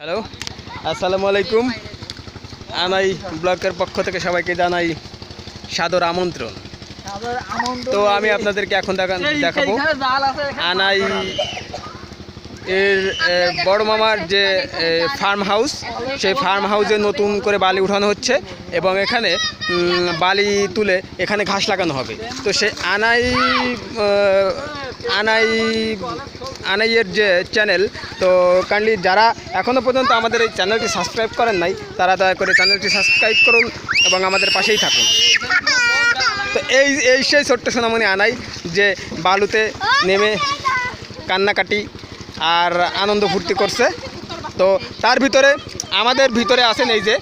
Hello আসসালামু আলাইকুম আনাই ব্লকের পক্ষ থেকে সবাইকে জানাই সাদর আমন্ত্রণ। তো আমি আপনাদেরকে এখন দেখা দেখাবো। আনাই এর বড় মামার যে ফার্ম হাউস সেই ফার্ম হাউসে নতুন করে বালি উঠানো হচ্ছে এবং এখানে বালি তুলে এখানে ঘাস লাগানো হবে। তো সে আনাই আনাই, আনাইয়ের যে চ্যানেল তো কাইন্ডলি যারা এখনও পর্যন্ত আমাদের এই চ্যানেলটি সাবস্ক্রাইব করেন নাই, তারা দয়া করে চ্যানেলটি সাবস্ক্রাইব করুন এবং আমাদের পাশেই থাকুন। তো এই এই সেই ছোট্ট সোনামণি আনাই যে বালুতে নেমে কান্নাকাটি আর আনন্দ ফুর্তি করছে। তো তার ভিতরে, আমাদের ভিতরে আছেন এই যে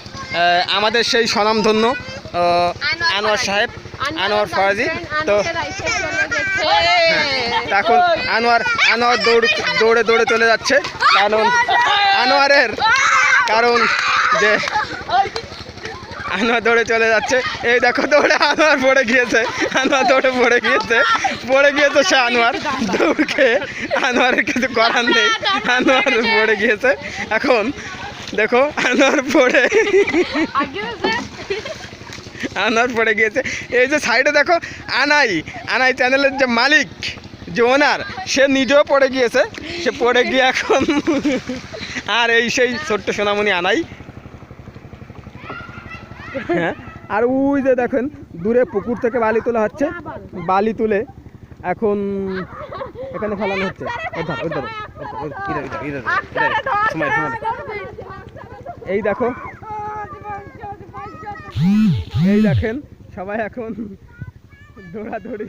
আমাদের সেই স্বনামধন্য আনোয়ার সাহেব। আনোয়ার ফরাজি তো এখন আনোয়ার আনোয়ার দৌড় দৌড়ে দৌড়ে চলে যাচ্ছে। কারণ আনোয়ারের কারণ যে আনোয়ার দৌড়ে চলে যাচ্ছে। এই দেখো দৌড়ে আনোয়ার পড়ে গিয়েছে। আনোয়ার দৌড়ে পড়ে গিয়েছে। পড়ে গিয়েছে সে আনোয়ার। দৌড়কে আনোয়ারের কিছু করার নেই। আনোয়ার পড়ে গিয়েছে। এখন দেখো আনোয়ার পড়ে আনার পড়ে গিয়েছে। এই যে সাইডে দেখো আনাই। আনাই চ্যানেলের যে মালিক যে ওনার সে নিজেও পড়ে গিয়েছে। সে পড়ে গিয়ে এখন আর এই সেই ছোট্ট সোনামণি আনাই। হ্যাঁ? আর ওই যে দেখেন দূরে পুকুর থেকে বালি তোলা হচ্ছে। বালি তুলে এখন এখানে ফেলানো হচ্ছে। এই ধর, এই দেখেন, সবাই এখন দৌড়াদৌড়ি।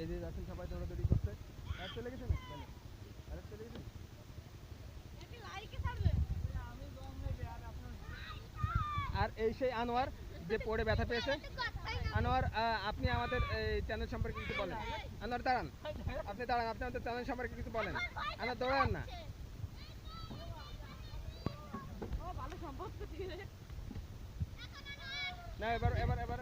এই সবাই করছে আর? আর এই সেই আনোয়ার যে পড়ে ব্যথা পেয়েছে আনোয়ার আপনি আমাদের, এই চ্যানেল সম্পর্কে কিছু বলেন। আনোয়ার, দাঁড়ান। আপনি দাঁড়ান, আপনি আমাদের চ্যানেল সম্পর্কে কিছু বলেন। আনোয়ার, দৌড়ান না। না, এবার এবার এবার।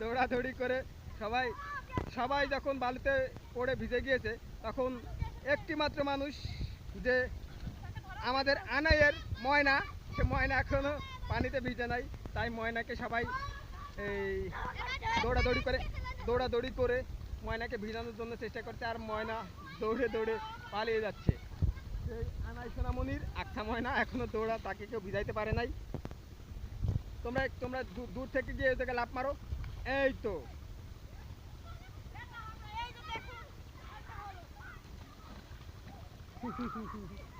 দৌড়াদৌড়ি করে সবাই সবাই যখন বালিতে পড়ে ভিজে গিয়েছে, তখন একটি মাত্র মানুষ যে আমাদের আনাইয়ের ময়না, সে ময়না এখনও পানিতে ভিজে নাই। তাই ময়নাকে সবাই এই দৌড়াদৌড়ি করে দৌড়াদৌড়ি করে ময়নাকে ভিজানোর জন্য চেষ্টা করছে, আর ময়না দৌড়ে দৌড়ে পালিয়ে যাচ্ছে। সেই আনাই সোনামণির আখ্যা ময়না এখনও দৌড়া তাকে কেউ ভিজাইতে পারে নাই। তোমরা তোমরা দূর- থেকে গিয়ে জায়গায় লাভ মারো। এই তো। Ha, ha, ha, ha.